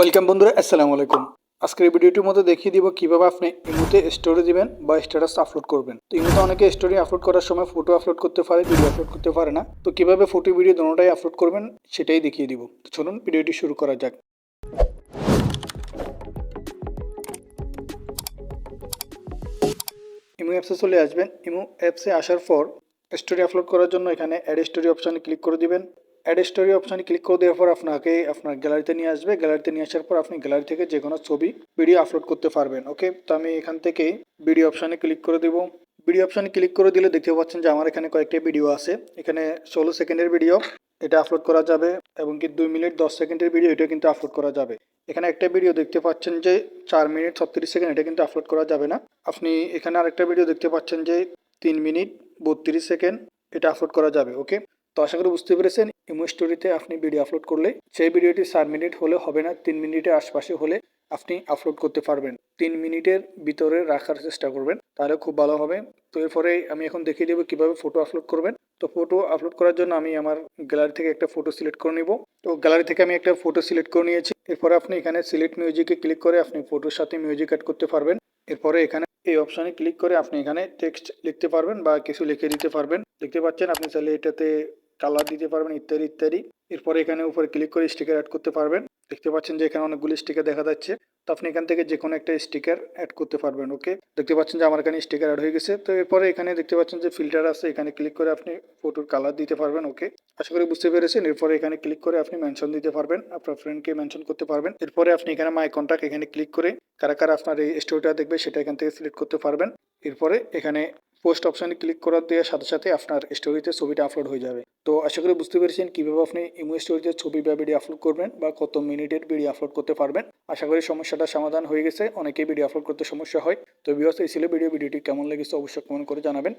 Welcome বন্ধুরা, আসসালামু আলাইকুম। আজকের ভিডিওটির মধ্যে দেখিয়ে দিব কীভাবে আপনি ইমুতে স্টোরি দিবেন বা স্ট্যাটাস আপলোড করবেন। তো ইমুতে অনেকে স্টোরি আপলোড করার সময় ফটো আপলোড করতে পারে ভিডিও আপলোড করতে পারে না। তো কীভাবে ফটো ভিডিও দুটোটাই আপলোড করবেন সেটাই দেখিয়ে দিব। তো চলুন ভিডিওটি শুরু করা যাক। ইমো অ্যাপসে চলে আসবেন। ইমো অ্যাপসে আসার পর স্টোরি আপলোড করার জন্য এখানে অ্যাড স্টোরি অপশানে ক্লিক করে দিবেন। অ্যাড স্টোরি অপশানে ক্লিক করে দেওয়ার পর আপনাকে আপনার গ্যালারিতে নিয়ে আসবে। গ্যালারিতে নিয়ে আসার পর আপনি গ্যালারি থেকে যে কোনো ছবি ভিডিও আপলোড করতে পারবেন ওকে তো আমি এখান থেকে ভিডিও অপশানে ক্লিক করে দেবো। ভিডিও অপশানে ক্লিক করে দিলে দেখতে পাচ্ছেন যে আমার এখানে কয়েকটি ভিডিও আছে। এখানে ষোলো সেকেন্ডের ভিডিও এটা আপলোড করা যাবে এবং কি দুই মিনিট দশ সেকেন্ডের ভিডিও এটা কিন্তু আপলোড করা যাবে। এখানে একটা ভিডিও দেখতে পাচ্ছেন যে চার মিনিট ছত্রিশ সেকেন্ড, এটা কিন্তু আপলোড করা যাবে না। আপনি এখানে আরেকটা ভিডিও দেখতে পাচ্ছেন যে তিন মিনিট বত্রিশ সেকেন্ড, এটা আপলোড করা যাবে ওকে তো আশা করি বুঝতে পেরেছেন, ইমো স্টোরিতে আপনি ভিডিও আপলোড করলে, সেই ভিডিওটি চার মিনিট হলে হবে না, তিন মিনিটের আশপাশে হলে আপনি আপলোড করতে পারবেন। তিন মিনিটের ভিতরে রাখার চেষ্টা করবেন, তাহলে খুব ভালো হবে। তো এরপরে আমি এখন দেখিয়ে দেবো কীভাবে ফটো আপলোড করবেন। তো ফটো আপলোড করার জন্য আমি আমার গ্যালারি থেকে একটা ফটো সিলেক্ট করে নিব। তো গ্যালারি থেকে আমি একটা ফটো সিলেক্ট করে নিয়েছি। এরপরে আপনি এখানে সিলেক্ট মিউজিকে ক্লিক করে আপনি ফটোর সাথে মিউজিক অ্যাড করতে পারবেন। এরপরে এখানে এই অপশানে ক্লিক করে আপনি এখানে টেক্সট লিখতে পারবেন বা কিছু লিখে দিতে পারবেন। দেখতে পাচ্ছেন আপনি চাইলে এটাতে কালার দিতে পারবেন, ইত্যাদি ইত্যাদি। এরপরে এখানে উপরে ক্লিক করে স্টিকার অ্যাড করতে পারবেন। দেখতে পাচ্ছেন যে এখানে অনেকগুলি স্টিকার দেখা যাচ্ছে। তো আপনি এখান থেকে যে কোনো একটা স্টিকার অ্যাড করতে পারবেন ওকে দেখতে পাচ্ছেন যে আমার এখানে স্টিকার অ্যাড হয়ে গেছে। তো এরপরে এখানে দেখতে পাচ্ছেন যে ফিল্টার আছে, এখানে ক্লিক করে আপনি ফটোর কালার দিতে পারবেন ওকে আশা করি বুঝতে পেরেছেন। এরপরে এখানে ক্লিক করে আপনি মেনশন দিতে পারবেন, আপনার ফ্রেন্ডকে মেনশন করতে পারবেন। এরপরে আপনি এখানে মাই কন্ট্যাক্ট এখানে ক্লিক করে কারা কারা আপনার এই স্টোরিটা দেখবে, সেটা এখান থেকে সিলেক্ট করতে পারবেন। এরপরে এখানে পোস্ট অপশানে ক্লিক করার দেওয়ার সাথে সাথে আপনার স্টোরিতে ছবিটা আপলোড হয়ে যাবে। তো আশা করি বুঝতে পেরেছেন কীভাবে আপনি ইমো স্টোরিতে ছবি বা ভিডিও আপলোড করবেন বা কত মিনিটের ভিডিও আপলোড করতে পারবেন। আশা করি সমস্যাটা সমাধান হয়ে গেছে। অনেকেই ভিডিও আপলোড করতে সমস্যা হয়। তো বিহস এই ছিল ভিডিও ভিডিওটি কেমন লেগেছে অবশ্যই কমেন্ট করে জানাবেন।